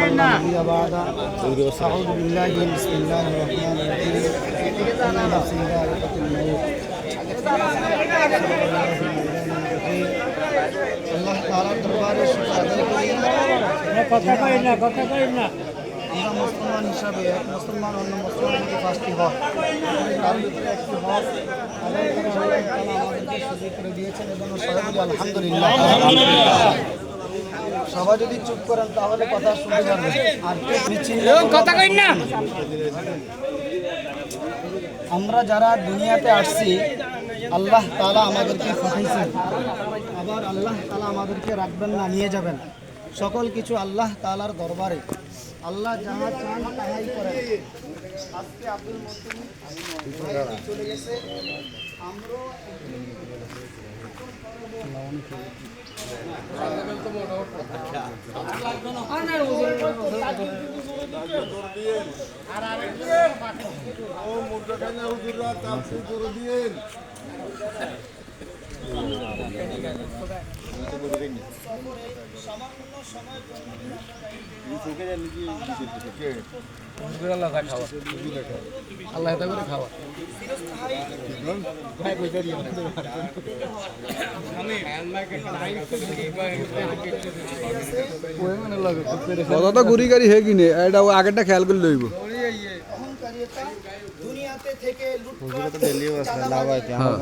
لا نبي بعد أعوذ بالله بسم الله الرحمن الرحيم كل نفس ذائقة الموت আল্লাহ তাআলার দরবারে শুকর আদায় করি কথা কই না কথা কই না আমরা মুসলমান হিসাবে এক মুসলমান অন্য মুসলমানকে পাঁচটি হক তার ভিতরে একটি হক আদায় করা আল্লাহ তাআলা আমাদেরকে সুযোগ করে দিয়েছেন এবং সবাই বলি আলহামদুলিল্লাহ সবাই যদি চুপ করেন তাহলে কথা শুনতে পারবে আর কথা কই না। আমরা যারা দুনিয়াতে আসছি আল্লাহ তালা আমাদেরকে পাঠাইছেন। আবার আল্লাহ তালা আমাদেরকে রাখবেন না নিয়ে যাবেন। সকল কিছু আল্লাহ তালার দরবারে। আল্লাহ যাহা চান তাহাই করেন। আজকে আব্দুল মন্তুমি চলে গেছে। আমরাও একদিন ও মুদ্রা খাইলে হুজুররা তার করে দিয়েন। কথা ঘুরি গাড়ি হে কিনে এটা আগেরটা খেয়াল করে লইব। দুনিয়াতে থেকে লুটপাট হ্যাঁ।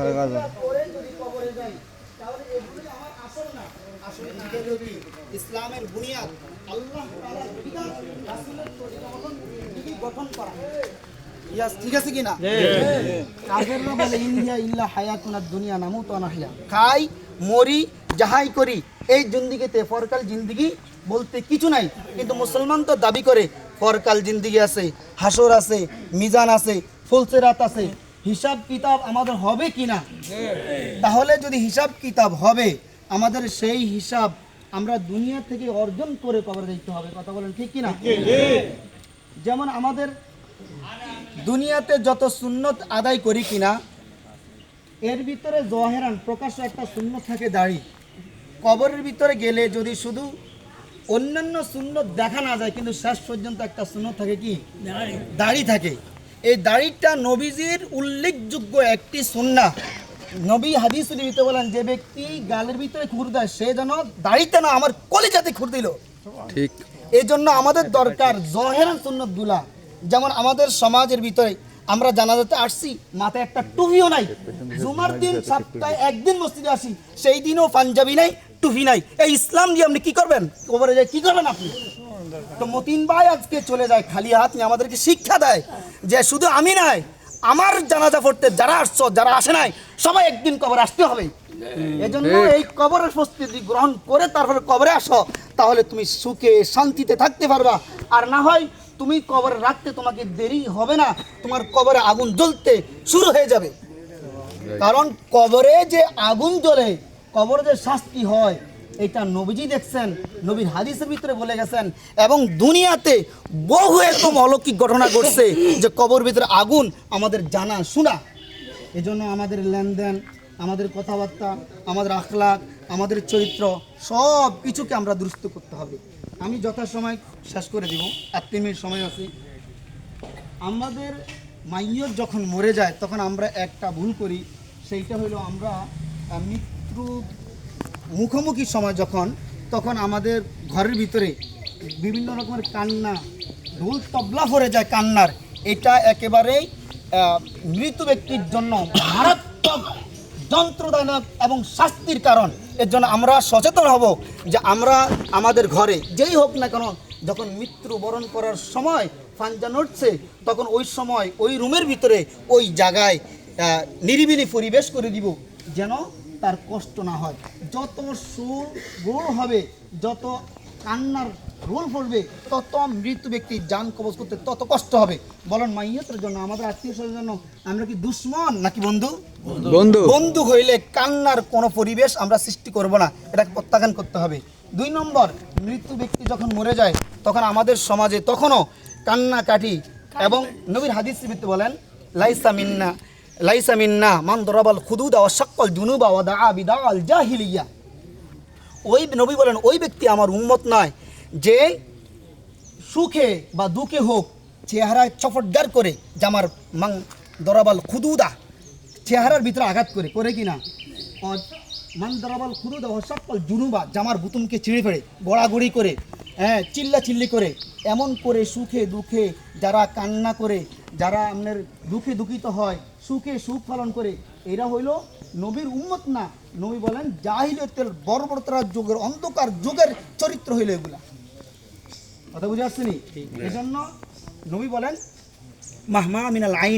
করে যদি কবরে যাই তাহলে এগুলি আমার আসল না। আসল দিকে ইসলামের বুনিয়াদ আল্লাহ তাআলার বিধান রাসূলের তরিকা মতন গঠন করা ইয়াস ঠিক আছে কি কাফেররা বলে ইন্ডিয়া ইল্লা হায়াতুনা দুনিয়া নামু তো নাহিয়া। খাই মরি যাহাই করি এই জিন্দিগিতে পরকাল জিন্দিগি বলতে কিছু নাই। কিন্তু মুসলমান তো দাবি করে পরকাল জিন্দিগি আছে, হাসর আছে, মিজান আছে, ফুলসেরাত আছে। হিসাব কিতাব আমাদের হবে কি না তাহলে যদি হিসাব কিতাব হবে, আমাদের সেই হিসাব আমরা দুনিয়া থেকে অর্জন করে কবর দিতে হবে। কথা বলেন ঠিক কি না যেমন আমাদের দুনিয়াতে যত সুন্নত আদায় করি কিনা, এর ভিতরে জহেরান প্রকাশ্য একটা সুন্নত থাকে দাড়ি। কবরের ভিতরে গেলে যদি শুধু অন্যান্য সুন্নত দেখা না যায় কিন্তু শেষ পর্যন্ত একটা সুন্নত থাকে কি? দাড়ি। থাকে। এই দাড়িটা নবীজির উল্লেখযোগ্য একটি সুন্না নবী হাদিস ভিতরে বলেন যে ব্যক্তি গালের ভিতরে খুর দেয় সে যেন দাড়িতে না আমার কলিজাতে খুর দিল। ঠিক। এই জন্য আমাদের দরকার জহেরান সুন্নত দুলা। যেমন আমাদের সমাজের ভিতরে আমরা জানাজাতে আসছি মাথায় একটা টুপিও নাই। জুমার দিন সপ্তাহে একদিন মসজিদে আসি সেই দিনও পাঞ্জাবি নাই টুপি নাই। এই ইসলাম দিয়ে আপনি কি করবেন? কবরে যায় কি করবেন আপনি? তো মতিন ভাই আজকে চলে যায় খালি হাত নিয়ে আমাদেরকে শিক্ষা দেয় যে শুধু আমি নাই আমার জানাজা পড়তে যারা আসছো যারা আসে নাই সবাই একদিন কবর আসতে হবে। এজন্য এই। কবরের প্রস্তুতি গ্রহণ করে তারপরে কবরে আসো তাহলে তুমি সুখে শান্তিতে থাকতে পারবা। আর না হয় তুমি কবরে রাখতে তোমাকে দেরি হবে না তোমার কবরে আগুন জ্বলতে শুরু হয়ে যাবে। কারণ কবরে যে আগুন জ্বলে কবরে যে শাস্তি হয় এটা নবীজি দেখছেন নবীর হাদিসের ভিতরে বলে গেছেন এবং দুনিয়াতে বহু এরকম অলৌকিক ঘটনা ঘটছে যে কবর ভিতরে আগুন আমাদের জানা শোনা। এজন্য আমাদের লেনদেন আমাদের কথাবার্তা আমাদের আখলাক আমাদের চরিত্র সব কিছুকে আমরা দুরস্ত করতে হবে। আমি যথাসময় শেষ করে দিব এক মিনিট সময় আছে। আমাদের মাইয়র যখন মরে যায় তখন আমরা একটা ভুল করি সেইটা হলো আমরা আহ, মৃত্যু মুখোমুখি সময় যখন, তখন আমাদের ঘরের ভিতরে বিভিন্ন রকমের কান্না, ঢোল তবলা ভরে যায় কান্নার। এটা একেবারেই মৃত ব্যক্তির জন্য মারাত্মক যন্ত্রদায়ক এবং শাস্তির কারণ। এর জন্য আমরা সচেতন হব যে আমরা আমাদের ঘরে যেই হোক না কেন, যখন মৃত্যু বরণ করার সময় ফাঞ্জা নড়ছে, তখন ওই সময় ওই রুমের ভিতরে ওই জায়গায় নিরিবিলি পরিবেশ করে দিব, যেন তার কষ্ট না হয়। যত সুর গোল হবে যত কান্নার রোল পড়বে তত মৃত্যু ব্যক্তির যান কবজ করতে তত কষ্ট হবে। বলেন মাইয়তের জন্য আমাদের আত্মীয় স্বজনের জন্য আমরা কি দুশ্মন নাকি বন্ধু? বন্ধু। বন্ধু হইলে কান্নার কোনো পরিবেশ আমরা সৃষ্টি করব না এটাকে প্রত্যাখ্যান করতে হবে। দুই নম্বর মৃত্যু ব্যক্তি যখন মরে যায় তখন আমাদের সমাজে তখনও কান্না কাটি এবং নবীর হাদিস বলেন লাইসা মিন্না লাইসা মিন্না মান দরাবাল খুদুদা ওয়া শাক্কাল জুনুবা ওয়া দাআ বিদাআল জাহিলিয়া। ওই নবী বলেন, ওই ব্যক্তি আমার উম্মত নয় যে সুখে বা দুঃখে হোক, চেহারায় চফটদার করে জামার মাং দরাবাল খুদুদা, চেহারার ভিতরে আঘাত করে। করে কি না? মান দরাবাল খুদুদা হসাপ্পাল জুনুবা জামার বুতুমকে ছিঁড়ে ফেড়ে গড়াগড়ি করে হ্যাঁ চিল্লা চিল্লি করে, এমন করে সুখে দুঃখে যারা কান্না করে যারা আপনার দুঃখে দুঃখিত হয় সুখে সুখ পালন করে এরা হইল নবীর উম্মত না। নবী বলেন জাহিলতের বর্বরতার যুগের অন্ধকার যুগের চরিত্র হইল এগুলা। কথা বুঝে আসছেনি জন্য নবী বলেন মাহমা মিনাল আইন